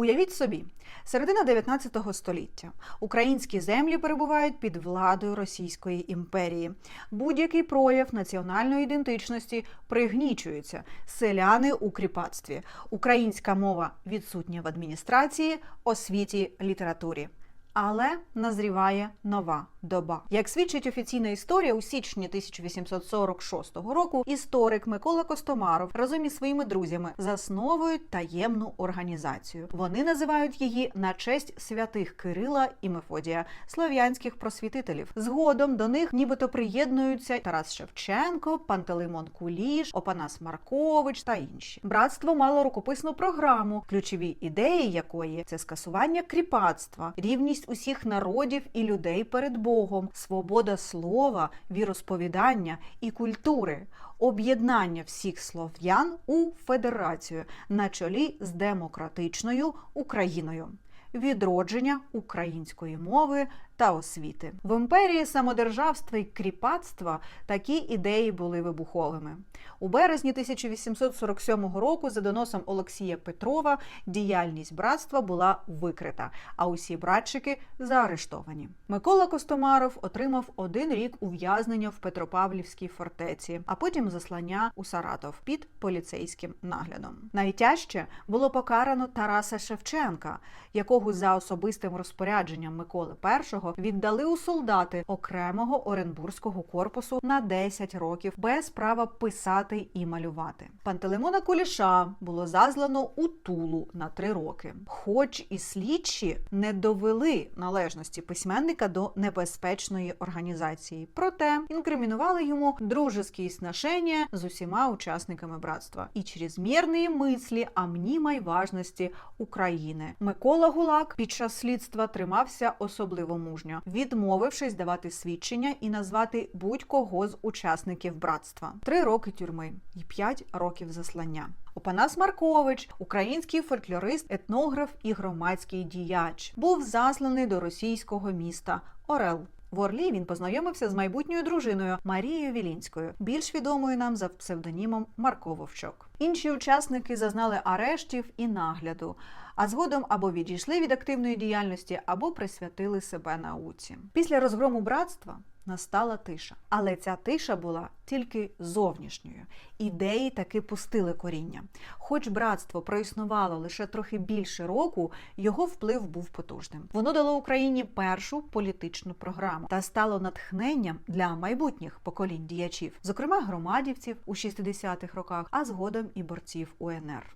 Уявіть собі, середина 19 століття українські землі перебувають під владою Російської імперії. Будь-який прояв національної ідентичності пригнічується. Селяни у кріпацтві. Українська мова відсутня в адміністрації, освіті, літературі. Але назріває нова доба. Як свідчить офіційна історія, у січні 1846 року історик Микола Костомаров разом із своїми друзями засновують таємну організацію. Вони називають її на честь святих Кирила і Мефодія, слов'янських просвітителів. Згодом до них нібито приєднуються Тарас Шевченко, Пантелеймон Куліш, Опанас Маркович та інші. Братство мало рукописну програму, ключові ідеї якої це скасування кріпацтва, рівність усіх народів і людей перед Богом, свобода слова, віросповідання і культури, об'єднання всіх слов'ян у федерацію на чолі з демократичною Україною. Відродження української мови та освіти в імперії самодержавства і кріпацтва такі ідеї були вибуховими. У березні 1847 року за доносом Олексія Петрова діяльність братства була викрита, а усі братчики заарештовані. Микола Костомаров отримав один рік ув'язнення в Петропавлівській фортеці, а потім заслання у Саратов під поліцейським наглядом. Найтяжче було покарано Тараса Шевченка, якого за особистим розпорядженням Миколи І віддали у солдати окремого Оренбурзького корпусу на 10 років без права писати і малювати. Пантелеймона Куліша було заслано у Тулу на 3 роки. Хоч і слідчі не довели належності письменника до небезпечної організації, проте інкримінували йому дружеські сношення з усіма учасниками братства і чрезмірні мислі о мнімай важності України. Микола Гулак під час слідства тримався особливо мужньо, відмовившись давати свідчення і назвати будь-кого з учасників братства. Три роки тюрми і п'ять років заслання. Опанас Маркович, український фольклорист, етнограф і громадський діяч, був засланий до російського міста Орел. В Орлі він познайомився з майбутньою дружиною Марією Вілінською, більш відомою нам за псевдонімом Марко Вовчок. Інші учасники зазнали арештів і нагляду, а згодом або відійшли від активної діяльності, або присвятили себе науці. Після розгрому братства настала тиша, але ця тиша була тільки зовнішньою. Ідеї таки пустили коріння. Хоч братство проіснувало лише трохи більше року, його вплив був потужним. Воно дало Україні першу політичну програму та стало натхненням для майбутніх поколінь діячів, зокрема громадівців у 60-х роках, а згодом і борців УНР.